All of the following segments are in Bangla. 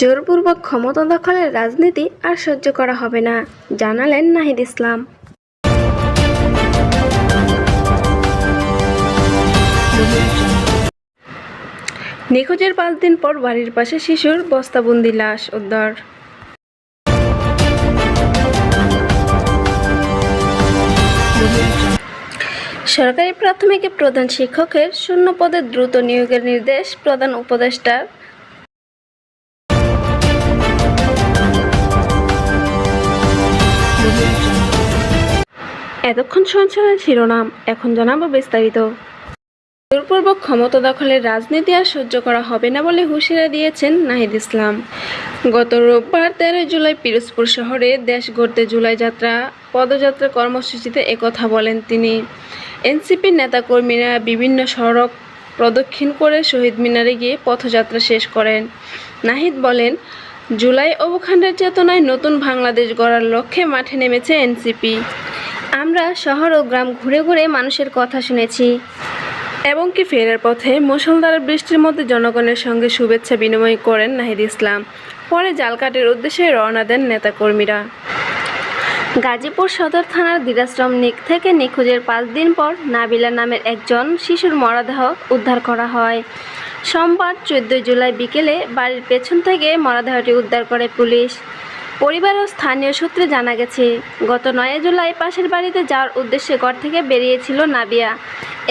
জোরপূর্বক ক্ষমতা দখলের রাজনীতি আর সহ্য করা হবে না, জানালেন নাহিদ ইসলাম। নিখোঁজের পাঁচ দিন পর বাড়ির পাশে শিশুর বস্তাবন্দি লাশ উদ্ধার। সরকারি প্রাথমিকে প্রধান শিক্ষকের শূন্য পদে দ্রুত নিয়োগের নির্দেশ প্রধান উপদেষ্টার এতক্ষণ শুনছিলেন শিরোনাম, এখন জানাব বিস্তারিত। জোরপূর্বক ক্ষমতা দখলের রাজনীতি আর সহ্য করা হবে না বলে হুঁশিয়ারি দিয়েছেন নাহিদ ইসলাম। গত রোববার তেরো জুলাই পিরোজপুর শহরে দেশ গড়তে জুলাই যাত্রা, পদযাত্রা কর্মসূচিতে একথা বলেন তিনি। এনসিপির নেতাকর্মীরা বিভিন্ন সড়ক প্রদক্ষিণ করে শহীদ মিনারে গিয়ে পথযাত্রা শেষ করেন। নাহিদ বলেন জুলাই অবখান্ডের চেতনায় নতুন বাংলাদেশ গড়ার লক্ষ্যে মাঠে নেমেছে এনসিপি। আমরা শহর ও গ্রাম ঘুরে ঘুরে মানুষের কথা শুনেছি। এবং কি ফেরার পথে মুষলধারে বৃষ্টির মধ্যে জনগণের সঙ্গে শুভেচ্ছা বিনিময় করেন নাহিদ ইসলাম। পরে জালকাটের উদ্দেশ্যে রওনা দেন নেতাকর্মীরা। গাজীপুর সদর থানার দিরাশ্রম নিক থেকে নিখোঁজের পাঁচ দিন পর নাবিলা নামের একজন শিশুর মরদেহ উদ্ধার করা হয়। সোমবার চোদ্দই জুলাই বিকেলে বাড়ির পেছন থেকে মরদেহটি উদ্ধার করে পুলিশ। পরিবার ও স্থানীয় সূত্রে জানা গেছে, গত নয় জুলাই পাশের বাড়িতে যাওয়ার উদ্দেশ্যে ঘর থেকে বেরিয়েছিল নাবিয়া।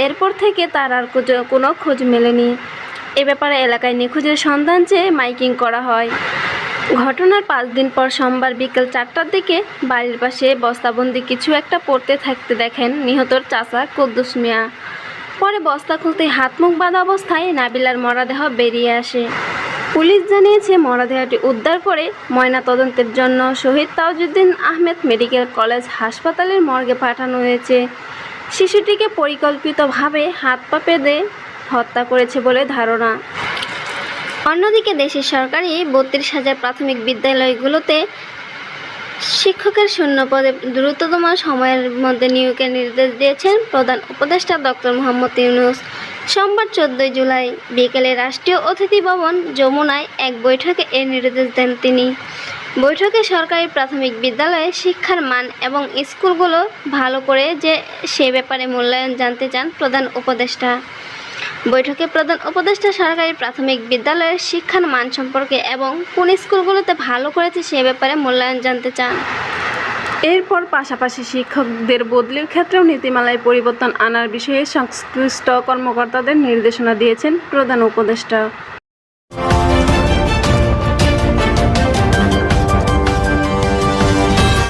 এরপর থেকে তার আর কোনো খোঁজ মেলেনি। এ ব্যাপারে এলাকায় নিখোঁজের সন্ধান চেয়ে মাইকিং করা হয়। ঘটনার পাঁচ দিন পর সোমবার বিকেল চারটার দিকে বাড়ির পাশে বস্তাবন্দি কিছু একটা পড়তে থাকতে দেখেন নিহতর চাচা কুদ্দুস মিয়া। পরে বস্তা খুলতে হাত মুখ বাঁধা অবস্থায় নাবিলার মরাদেহ বেরিয়ে আসে। পুলিশ জানিয়েছে, মরদেহটি উদ্ধার করে ময়না তদন্তের জন্য শহীদ তাজউদ্দিন আহমেদ মেডিকেল কলেজ হাসপাতালের মর্গে পাঠানো হয়েছে। শিশুটিকে পরিকল্পিতভাবে হাত পা বেঁধে হত্যা করেছে বলে ধারণা। অন্যদিকে দেশের সরকারি বত্রিশ হাজার প্রাথমিক বিদ্যালয়গুলোতে শিক্ষকের শূন্য পদে দ্রুততম সময়ের মধ্যে নিয়োগের নির্দেশ দিয়েছেন প্রধান উপদেষ্টা ডক্টর মোহাম্মদ ইউনুস। সোমবার চোদ্দই জুলাই বিকেলে রাষ্ট্রীয় অতিথি ভবন যমুনায় এক বৈঠকে এ নির্দেশ দেন তিনি। বৈঠকে সরকারি প্রাথমিক বিদ্যালয়ে শিক্ষার মান এবং স্কুলগুলো ভালো করে যে সে ব্যাপারে মূল্যায়ন জানতে চান প্রধান উপদেষ্টা। বৈঠকে প্রধান উপদেষ্টা সরকারি প্রাথমিক বিদ্যালয়ের শিক্ষার মান সম্পর্কে এবং কোন স্কুলগুলোতে ভালো করেছে সে ব্যাপারে মূল্যায়ন জানতে চান। এরপর পাশাপাশি শিক্ষকদের বদলির ক্ষেত্রেও নীতিমালায় পরিবর্তন আনার বিষয়ে সংশ্লিষ্ট কর্মকর্তাদের নির্দেশনা দিয়েছেন প্রধান উপদেষ্টা।